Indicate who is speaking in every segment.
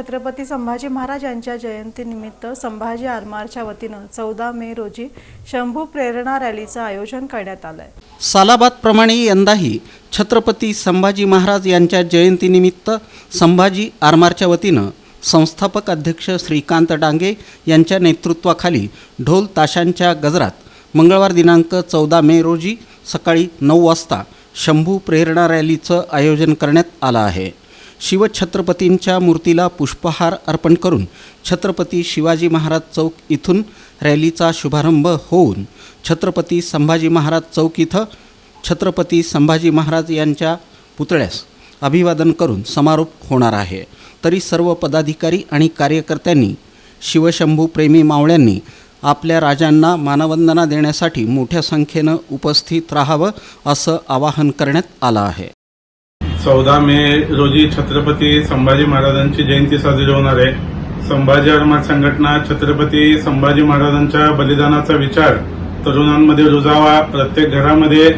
Speaker 1: छत्रपती संभाजी महाराज यांच्या जयंतीनिमित्त संभाजी आरमारच्या वतीनं चौदा मे रोजी शंभू प्रेरणा रॅलीचं आयोजन करण्यात आलं आहे
Speaker 2: सालाबादप्रमाणे यंदाही छत्रपती संभाजी महाराज यांच्या जयंतीनिमित्त संभाजी आरमारच्या वतीनं संस्थापक अध्यक्ष श्रीकांत डांगे यांच्या नेतृत्वाखाली ढोल ताशांच्या गजरात मंगळवार दिनांक चौदा मे रोजी सकाळी नऊ वाजता शंभू प्रेरणा रॅलीचं आयोजन करण्यात आलं आहे. शिवछत्रपतींच्या मूर्तीला पुष्पहार अर्पण करून छत्रपती शिवाजी महाराज चौक इथून रॅलीचा शुभारंभ होऊन छत्रपती संभाजी महाराज चौक इथं छत्रपती संभाजी महाराज यांच्या पुतळ्यास अभिवादन करून समारोप होणार आहे. तरी सर्व पदाधिकारी आणि कार्यकर्त्यांनी शिवशंभू प्रेमी मावळ्यांनी आपल्या राजांना मानवंदना देण्यासाठी मोठ्या संख्येनं उपस्थित राहावं असं आवाहन करण्यात आलं आहे.
Speaker 3: चौदा मे रोजी छत्रपती संभाजी महाराजांची जयंती साजरी होणार आहे. संभाजी आरमार संघटना छत्रपती संभाजी महाराजांच्या बलिदानाचा विचार तरुणांमध्ये रुजावा प्रत्येक घरामध्ये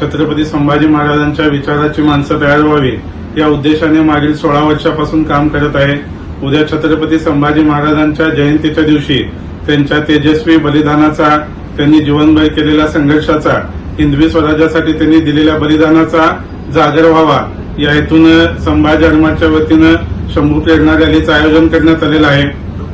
Speaker 3: छत्रपती संभाजी महाराजांच्या विचाराची माणसं तयार व्हावी या उद्देशाने मागील सोळा वर्षापासून काम करत आहे. उद्या छत्रपती संभाजी महाराजांच्या जयंतीच्या दिवशी त्यांच्या तेजस्वी बलिदानाचा त्यांनी जीवनभर केलेल्या संघर्षाचा हिंदवी स्वराज्यासाठी त्यांनी दिलेल्या बलिदानाचा जागर व्हावा. या हेतून संभाजी आरमारच्या वतीनं शंभू प्रेरणा रॅलीचं आयोजन करण्यात आलेलं आहे.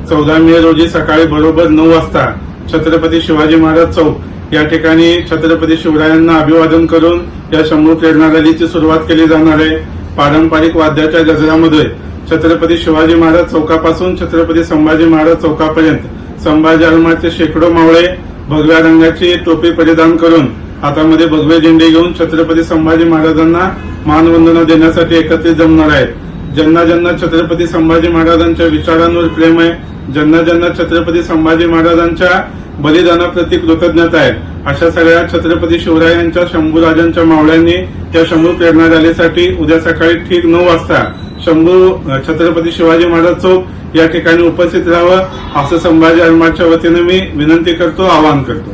Speaker 3: चौदा मे रोजी सकाळी बरोबर नऊ वाजता छत्रपती शिवाजी महाराज चौक या ठिकाणी छत्रपती शिवरायांना अभिवादन करून या शंभू प्रेरणा रॅलीची सुरुवात केली जाणार आहे. पारंपरिक वाद्याच्या गजरामध्ये छत्रपती शिवाजी महाराज चौकापासून छत्रपती संभाजी महाराज चौकापर्यंत संभाजी आरमारचे शेकडो मावळे भगव्या रंगाची टोपी परिधान करून हातामध्ये भगवे झेंडे घेऊन छत्रपती संभाजी महाराजांना मानवंदना देण्यासाठी एकत्रित जमणार आहेत. ज्यांना ज्यांना छत्रपती संभाजी महाराजांच्या विचारांवर प्रेम आहे ज्यांना ज्यांना छत्रपती संभाजी महाराजांच्या बलिदानाप्रती कृतज्ञता आहे अशा सगळ्या छत्रपती शिवरायांच्या शंभू राजांच्या मावळ्यांनी त्या शंभू प्रेरणा रॅलीसाठी उद्या सकाळी ठीक नऊ वाजता शंभू छत्रपती शिवाजी महाराज चौक या ठिकाणी उपस्थित राहावं असं संभाजी आरमारच्या वतीने मी विनंती करतो आवाहन करतो.